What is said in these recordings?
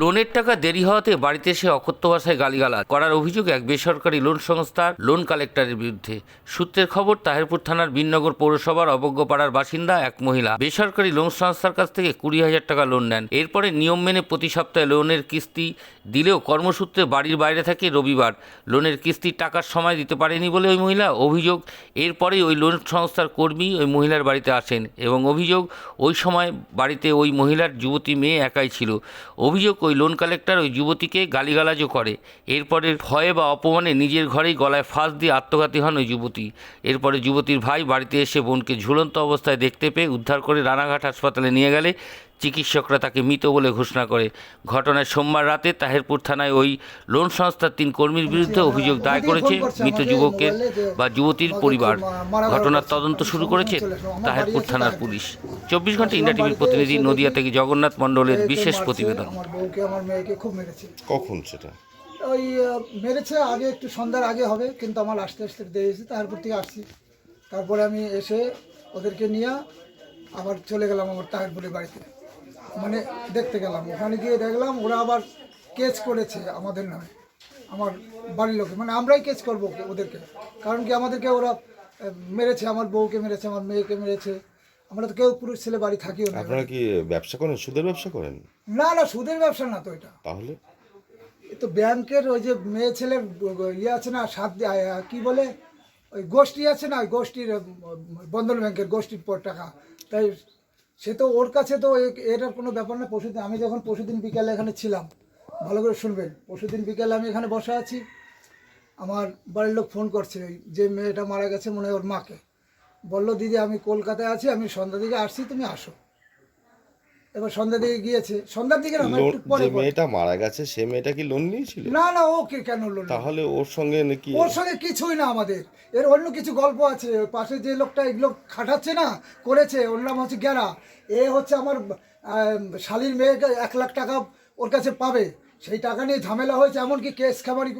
লোনের টাকা দেরি হওয়াতে বাড়িতে এসে অকথ্য ভাষায় গালিগালাজ করার অভিযোগ এক বেসরকারি লোন সংস্থার লোন কালেক্টরের বিরুদ্ধে। সূত্রের খবর, তাহিরপুর থানার বিননগর পৌরসভার অবজ্ঞপাড়ার বাসিন্দা এক মহিলা বেসরকারি লোন সংস্থার কাছ থেকে কুড়ি হাজার টাকা লোন নেন। এরপরে নিয়ম মেনে প্রতি সপ্তাহে লোনের কিস্তি দিলেও কর্মসূত্রে বাড়ির বাইরে থাকে রবিবার। লোনের কিস্তির টাকার সময় দিতে পারেনি বলে ওই মহিলা অভিযোগ। এরপরেই ওই লোন সংস্থার কর্মী ওই মহিলার বাড়িতে আসেন এবং অভিযোগ, ওই সময় বাড়িতে ওই মহিলার যুবতী মেয়ে একাই ছিল। অভিযোগ ওই লোন কালেক্টর ওই যুবতীকে গালিগালাজও করে। এরপরে ভয়ে বা অপমানে নিজের ঘরেই গলায় ফাঁস দিয়ে আত্মঘাতী হন ওই যুবতী। এরপরে যুবতীর ভাই বাড়িতে এসে বোনকে ঝুলন্ত অবস্থায় দেখতে পেয়ে উদ্ধার করে রানাঘাট হাসপাতালে নিয়ে গেলে। চিকিৎসকরা তাকে মৃত বলে ঘোষণা করে। ঘটনায় সোমবার রাতে তাহেরপুর থানায় ওই লোন সংস্থার তিন কর্মীর বিরুদ্ধে অভিযোগ দায় করেছে মৃত যুবকের বা যুবতীর পরিবার। ঘটনার তদন্ত শুরু করেছে তাহেরপুর থানার পুলিশ। চব্বিশ ঘণ্টা ইন্ডিয়া টিভির প্রতিনিধি নদিয়া থেকে জগন্নাথ মণ্ডলের বিশেষ প্রতিবেদন। কখন সেটা? ওই মেরেছে আগে একটু সন্ধ্যার আগে হবে কিন্তু আমার আসতে আসতে দেরি হয়েছে তারপর থেকে আসছি। তারপরে আমি এসে ওদেরকে নিয়ে আবার চলে গেলাম আমার তাহেরপুরের বাড়িতে। মানে দেখতে গেলাম। ওখানে গিয়ে দেখলাম ওরা আবার কেস করেছে আমাদের নামে আমার বাড়ির লোকে। মানে আমরাই কেস করব ওদেরকে। কারণ কি আমাদেরকে ওরা মেরেছে আমার বউকে মেরেছে আমার মেয়েকে মেরেছে। আমরা তো কেউ পুরুষ ছেলে বাড়ি থাকিও না। আপনারা কি ব্যবসা করেন? সুদের ব্যবসা করেন? না না সুদের ব্যবসা না তো এটা। তাহলে? এ তো ব্যাংকের ওই যে মেয়ে ছেলের ইয়ে আছে না সাত কি বলে? ওই গোষ্ঠী আছে না ওই গোষ্ঠীর বন্ধন ব্যাংকের গোষ্ঠীর পর টাকা। তাই সে তো ওর কাছে তো এটার কোনো ব্যাপার না, পরশুদিন আমি যখন পরশুদিন বিকালে এখানে ছিলাম, ভালো করে শুনবেন, পরশুদিন বিকালে আমি এখানে বসে আছি, আমার বাড়ির লোক ফোন করছে যে মেয়েটা মারা গেছে মনে হয় ওর মাকে। বলল, দিদি, আমি কলকাতায় আছি, আমি সন্ধ্যা দিকে আসছি, তুমি আসো। এবার সন্ধ্যা দিকে গিয়েছে। সন্ধ্যার দিকে না মানে একটু পরে যে মেয়েটা মারা গেছে সে মেয়েটা কি লোন নিয়েছিল? না না ওকে কেন লোন তাহলে ওর সঙ্গে নাকি ওর সঙ্গে কিছুই না আমাদের। এর অন্য কিছু গল্প আছে। ওই পাশে যে লোকটা এগুলো খাটাচ্ছে না করেছে ওর নাম হচ্ছে গ্যারা। এ হচ্ছে আমার শালির মেয়েকে এক লাখ টাকা ওর কাছে পাবে। সেই টাকা নিয়ে ঝামেলা হয়েছে এমনকি কেস খামারি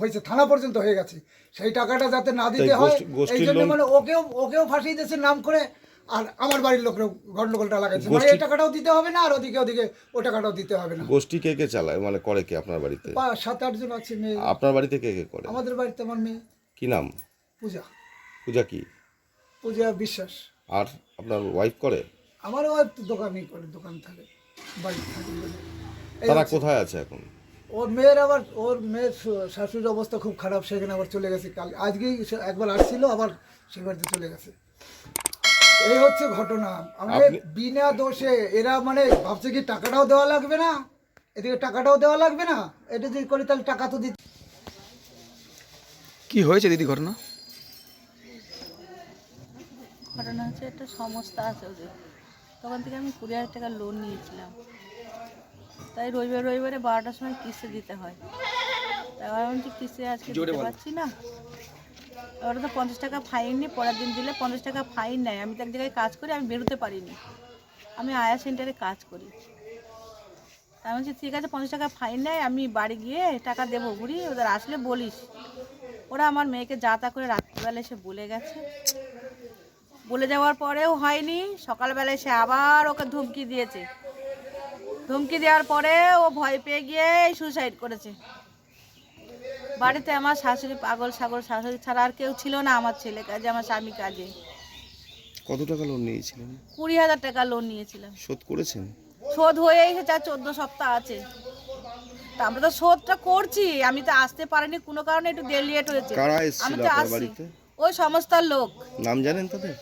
হয়েছে থানা পর্যন্ত হয়ে গেছে। সেই টাকাটা যাতে না দিতে হয় এই জন্য মানে ওকেও ওকেও ফাঁসিয়ে দিয়েছে নাম করে আর আমার বাড়ির লোকরাও গন্ডগোলটা লাগাইছে। মানে এই টাকাটাও দিতে হবে না আর ওদিকে ওদিকে ও টাকাটাও দিতে হবে না। গোষ্ঠী কে কে চালায়? মানে করে কে আপনার বাড়িতে? পা- সাত আটজন আছে মেয়ে। আপনার বাড়িতে কে কে করে? আমাদের বাড়িতে আমার মেয়ে। কি নাম? পূজা। পূজা কি? পূজা বিশ্বাস। আর আপনার ওয়াইফ করে? আমার ওয়াইফ তো দোকানই করে দোকান থাকে বাড়ি থাকে বলে। এই তারা হচ্ছে- কোথায় আছে এখন? ওর মেয়ের আবার ওর মেয়ের শু- শাশুড়ির অবস্থা খুব খারাপ সেখানে আবার চলে গেছে কাল। আজকেই সে একবার আসছিল আবার সে বাড়িতে চলে গেছে। এই হচ্ছে ঘটনা। আমাদের বিনা দোষে এরা মানে ভাবছে কি টাকাটাও দেওয়া লাগবে না? এদিকে টাকাটাও দেওয়া লাগবে না? এটা যদি করি তাহলে টাকা তো দিতে কি হয়েছে দিদি ঘটনা? ঘটনা হচ্ছে একটা সমস্যা আছে ওদের। তখন থেকে আমি কুড়ি হাজার টাকা লোন নিয়েছিলাম। তাই রবিবার রবিবারে বারোটার সময় কিস্তি দিতে হয়। তাই আমি বলছি কিস্তি আজকে দিতে পারছি না। ওরা তো পঞ্চাশ টাকা ফাইন নিয়ে পরের দিন দিলে পঞ্চাশ টাকা ফাইন নেয়। আমি তো এক জায়গায় কাজ করি, আমি বেরোতে পারিনি। আমি আয়া সেন্টারে কাজ করি। আমি বলছি, ঠিক আছে, পঞ্চাশ টাকা ফাইন নেয়, আমি বাড়ি গিয়ে টাকা দেবো ঘুরি ওদের আসলে বলিস। ওরা আমার মেয়েকে যা তা করে রাত্রিবেলা এসে বলে গেছে। বলে যাওয়ার পরেও হয়নি। সকালবেলায় সে আবার ওকে ধমকি দিয়েছে। ধমকি দেওয়ার পরে ও ভয় পেয়ে গিয়ে সুইসাইড করেছে। বাড়িতে আমার শাশুড়ি পাগল সাগর শাশুড়ি ছাড়া আর কেউ ছিল না আমার ছেলে কাজে আমার স্বামী কাজে। কত টাকা লোন নিয়েছিলেন? কুড়ি হাজার টাকা লোন নিয়েছিলাম। শোধ করেছেন? শোধ হয়ে এসেছে আর চোদ্দ সপ্তাহ আছে। তা আমরা তো শোধটা করছি আমি তো আসতে পারিনি কোনো কারণে একটু দেরি লেট হয়েছে। কারা আমি এসেছিল তো আপনার আসছি। বাড়িতে? ওই সমস্তার লোক। নাম জানেন তাদের?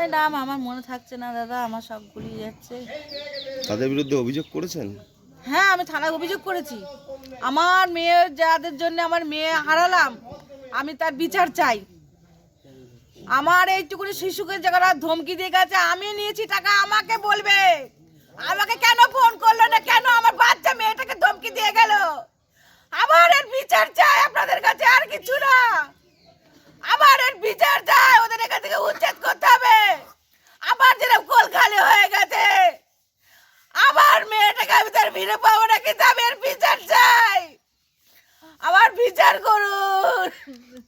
এই নাম আমার মনে থাকছে না দাদা আমার সব গুলিয়ে যাচ্ছে। তাদের বিরুদ্ধে অভিযোগ করেছেন? হ্যাঁ আমি থানায় অভিযোগ করেছি। আমার মেয়ে যাদের জন্য আমার মেয়ে হারালাম, আমি তার বিচার চাই। আমার এইটুকুনি শিশুকে যারা ধমকি দিয়ে গেছে, আমি নিয়েছি টাকা, আমাকে বলবে। আমাকে কেন ফোন করল না? কেন আমার বাচ্চা মেয়েটাকে ধমকি দিয়ে গেল? আমার এর বিচার চাই আপনাদের কাছে, আর কিছু না। আমার এর বিচার চাই, ওদের এখান থেকে উচ্ছেদ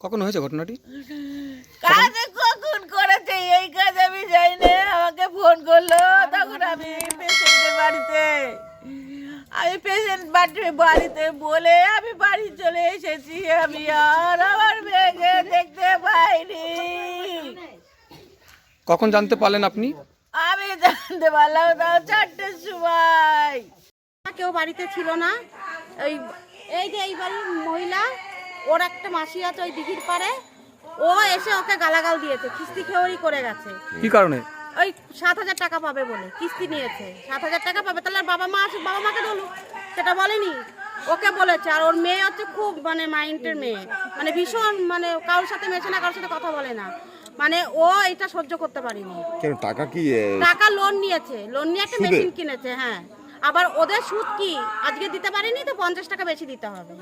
কখন হয়েছে ঘটনাটি? কাজ কখন করেছে? এই কাজ আমি যাই আমাকে ফোন করল। তখন আমি পেশেন্টের বাড়িতে আমি পেশেন্ট বাড়িতে বাড়িতে বলে আমি বাড়ি চলে এসেছি। আমি আর আমার মেয়েকে দেখতে পাইনি। কখন জানতে পারলেন আপনি? আমি জানতে পারলাম তাও চারটের সময়। কেউ বাড়িতে ছিল না। এই এই যে এই বাড়ির মহিলা ওর একটা মাসি আছে ওই দিঘির পাড়ে ও এসে ওকে গালাগাল দিয়েছে কিস্তি খেওয়ারি করে গেছে। কি কারণে? ওই সাত হাজার টাকা পাবে বলে কিস্তি নিয়েছে। সাত হাজার টাকা পাবে তাহলে আর বাবা মা আসুক বাবা মাকে বলুক সেটা বলেনি। ওকে বলেছে আর ওর মেয়ে হচ্ছে খুব মানে মাইন্ডের মেয়ে মানে ভীষণ মানে কারোর সাথে মেশে না কারোর সাথে কথা বলে না। মানে ও এটা সহ্য করতে পারিনি। কেন টাকা কি টাকা লোন নিয়েছে লোন নিয়ে একটা মেশিন কিনেছে হ্যাঁ। আবার ওদের সুদ কি? আজকে দিতে পারিনি তো পঞ্চাশ টাকা বেশি দিতে হবে।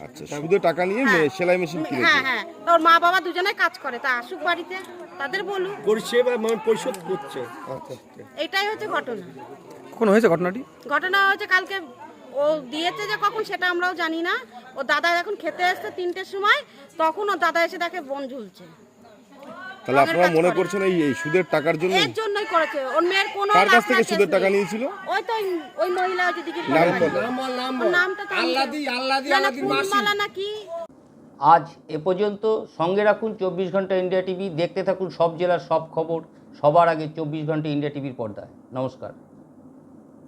আচ্ছা সুদে টাকা নিয়ে মে- সেলাই মেশিন কিনেছে? হ্যাঁ হ্যাঁ। তোর মা বাবা দুজনে কাজ করে তা আসুক বাড়িতে তাদের পরিষেবা মানে পরিশোধ করছে। আচ্ছা আচ্ছা। এটাই হচ্ছে ঘটনা। কখন হয়েছে ঘটনাটি? ঘটনা হচ্ছে কালকে। ও দিয়েছে যে কখন সেটা আমরাও জানি না। ও দাদা এখন খেতে এসছে তিনটের সময় তখন ও দাদা এসে দেখে বোন ঝুলছে। তাহলে আপনারা মনে করে। করছেন এই এই সুদের টাকার জন্য? এর জন্যই করেছে। ওর মেয়ের কোনো কার কাছ থেকে সুদের টাকা নিয়েছিল? ওই তো ওই- মহিলা যদি নাম বলো। ওর নামটা তো আল্লাদি আল্লাদি আল্লাদি মালা নাকি? আজ এ পর্যন্ত সঙ্গে রাখুন চব্বিশ ঘণ্টা ইন্ডিয়া টিভি। দেখতে থাকুন সব জেলার সব খবর। সবার আগে চব্বিশ ঘণ্টা ইন্ডিয়া টিভির পর্দায়। নমস্কার।